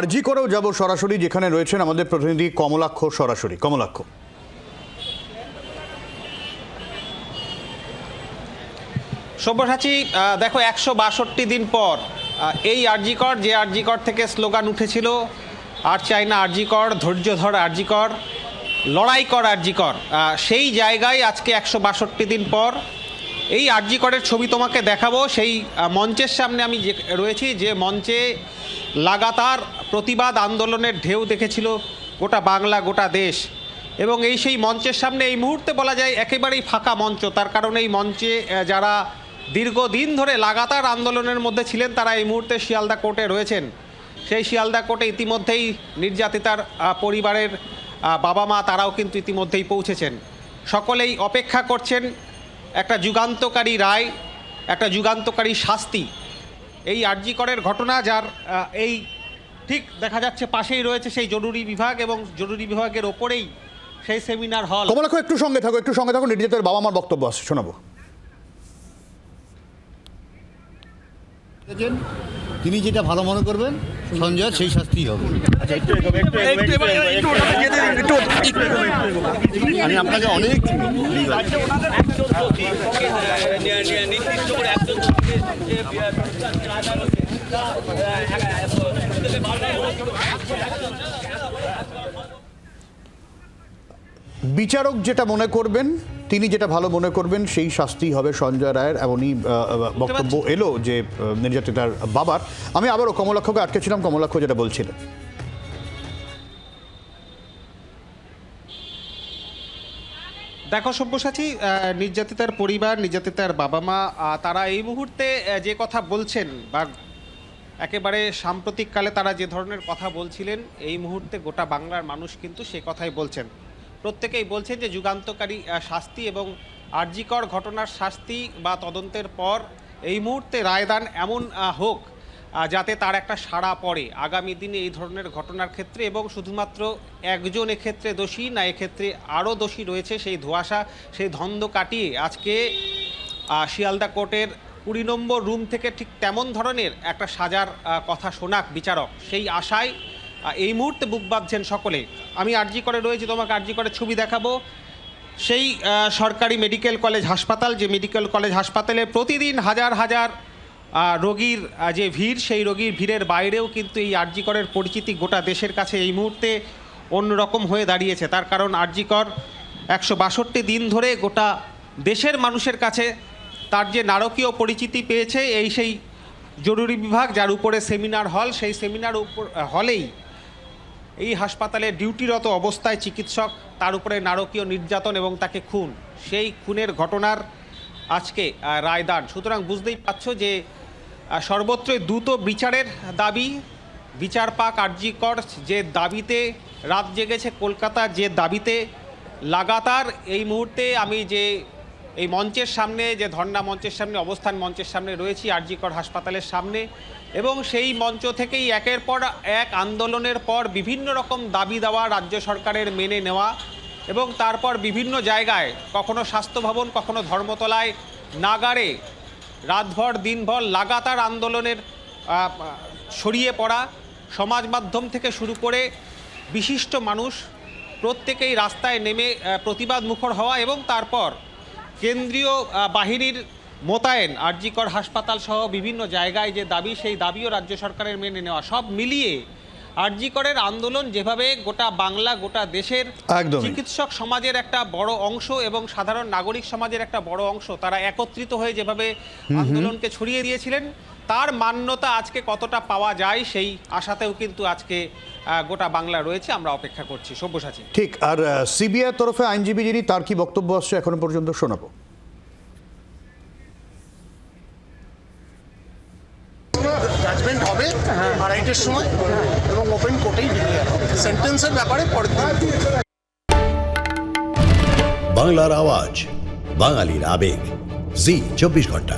আরজি করেও যাব সরাসরি, যেখানে রয়েছেন আমাদের প্রতিনিধি কমলাক্ষ সরাসরি। কমলাক্ষ। সব্যসাচী দেখো, একশো বাষট্টি দিন পর এই আরজিকর যে আরজিকর থেকে স্লোগান উঠেছিল, আর চাই না আরজিকর ধৈর্য ধর আরজিকর লড়াই কর আরজিকর সেই জায়গায় আজকে একশো বাষট্টি দিন পর এই আরজি করের ছবি তোমাকে দেখাবো। সেই মঞ্চের সামনে আমি যে, রয়েছি যে মঞ্চে লাগাতার প্রতিবাদ আন্দোলনের ঢেউ দেখেছিল গোটা বাংলা, গোটা দেশ। এবং এই সেই মঞ্চের সামনে এই মুহূর্তে বলা যায় একেবারেই ফাঁকা মঞ্চ। তার কারণে এই মঞ্চে যারা দীর্ঘদিন ধরে লাগাতার আন্দোলনের মধ্যে ছিলেন, তারা এই মুহূর্তে শিয়ালদা কোর্টে রয়েছেন। সেই শিয়ালদা কোর্টে ইতিমধ্যেই নির্যাতিতার পরিবারের বাবা মা তারাও কিন্তু ইতিমধ্যেই পৌঁছেছেন। সকলেই অপেক্ষা করছেন একটা যুগান্তকারী রায় একটা যুগান্তকারী শাস্তি। এই আরজিকরের ঘটনা যার এই ঠিক দেখা যাচ্ছে পাশেই রয়েছে সেই জরুরি বিভাগ এবং জরুরি বিভাগের ওপরেই সেই সেমিনার হল। কমলাক্ষ একটু সঙ্গে থাকো একটু সঙ্গে থাকো নির্যাতের বাবা মার বক্তব্য আছে শোনাবো। তিনি যেটা ভালো মনে করবেন সঞ্জয় সেই শাস্তি হবে। আমি আপনাকে অনেক বিচারক যেটা মনে করবেন তিনি যেটা ভালো মনে করবেন সেই শাস্তি হবে সঞ্জয় রায়ের এমনই বক্তব্য এলো যে নির্যাতিতার বাবার। আমি আবারও কমলাক্ষকে আটকেছিলাম কমলাক্ষ যেটা বলছিলেন। দেখো সব্যসাচী আহ, নির্যাতিতার পরিবার নির্যাতিতার বাবা মা তারা এই মুহূর্তে যে কথা বলছেন বা একেবারে সাম্প্রতিককালে তারা যে ধরনের কথা বলছিলেন এই মুহূর্তে গোটা বাংলার মানুষ কিন্তু সে কথাই বলছেন। প্রত্যেকেই বলছেন যে যুগান্তকারী শাস্তি এবং আর্যিকর ঘটনার শাস্তি বা তদন্তের পর এই মুহূর্তে রায়দান এমন হোক যাতে তার একটা সাড়া পড়ে। আগামী দিনে এই ধরনের ঘটনার ক্ষেত্রে এবং শুধুমাত্র একজন এক্ষেত্রে দোষী না, এক্ষেত্রে আরও দোষী রয়েছে সেই ধোঁয়াশা, সেই ধন্দ কাটিয়ে আজকে শিয়ালদা কোর্টের কুড়ি নম্বর রুম থেকে ঠিক তেমন ধরনের একটা সাজার কথা শোনাক বিচারক। সেই আশায় এই মুহূর্তে বুক বাঁধছেন সকলে। আমি আরজি করে রয়েছি, তোমাকে আরজি করে ছবি দেখাবো। সেই সরকারি মেডিকেল কলেজ হাসপাতাল, যে মেডিকেল কলেজ হাসপাতালে প্রতিদিন হাজার হাজার রোগীর যে ভিড়, সেই রোগীর ভিড়ের বাইরেও কিন্তু এই আরজিকরের পরিচিতি গোটা দেশের কাছে এই মুহূর্তে অন্যরকম হয়ে দাঁড়িয়েছে। তার কারণ আরজিকর একশো বাষট্টি দিন ধরে গোটা দেশের মানুষের কাছে তার যে নারকীয় পরিচিতি পেয়েছে, এই সেই জরুরি বিভাগ, যার উপরে সেমিনার হল, সেই সেমিনার উপর হলেই এই হাসপাতালে ডিউটিরত অবস্থায় চিকিৎসক, তার উপরে নারকীয় নির্যাতন এবং তাকে খুন। সেই খুনের ঘটনার আজকে রায়দান। সুতরাং বুঝতেই পারছ যে সর্বত্রই দ্রুত বিচারের দাবি, বিচার পাক আর্যিকর যে দাবিতে রাত জেগেছে কলকাতা, যে দাবিতে লাগাতার এই মুহূর্তে আমি যে এই মঞ্চের সামনে, যে ধর্ণা মঞ্চের সামনে, অবস্থান মঞ্চের সামনে রয়েছি আরজিকর হাসপাতালের সামনে। এবং সেই মঞ্চ থেকেই একের পর এক আন্দোলনের পর বিভিন্ন রকম দাবি দেওয়া রাজ্য সরকারের মেনে নেওয়া এবং তারপর বিভিন্ন জায়গায়, কখনো স্বাস্থ্য ভবন, কখনো ধর্মতলায় নাগারে রাতভর, দিনভর লাগাতার আন্দোলনের ছড়িয়ে পড়া, সমাজ মাধ্যম থেকে শুরু করে বিশিষ্ট মানুষ প্রত্যেকেই রাস্তায় নেমে প্রতিবাদ মুখর হওয়া এবং তারপর কেন্দ্রীয় বাহিনীর মোতায়েন, আরজিকর হাসপাতাল সহ বিভিন্ন জায়গায় যে দাবি, সেই দাবিও রাজ্য সরকারের মেনে নেওয়া। সব মিলিয়ে আরজিকরের আন্দোলন যেভাবে গোটা বাংলা গোটা দেশের। চিকিৎসক সমাজের একটা বড় অংশ এবং সাধারণ নাগরিক সমাজের একটা বড় অংশ তারা একত্রিত হয়ে যেভাবে আন্দোলনকে ছড়িয়ে দিয়েছিলেন তার মান্যতা আজকে কতটা পাওয়া যায় সেই আশাতেও কিন্তু আজকে গোটা বাংলা রয়েছে আমরা অপেক্ষা করছি। সব্যসাচী। ঠিক আর সিবিআই তরফে আইনজীবী যিনি তার কি বক্তব্য আসছে এখনও পর্যন্ত শোনাবো? জাজমেন্ট হবে আড়াইটের সময় এবং ওপেন কোর্টেই ডিক্লেয়ার সেন্টেন্সের ব্যাপারে পরের বাংলার আওয়াজ, বাঙালির আবেগ। জি, চব্বিশ ঘণ্টা।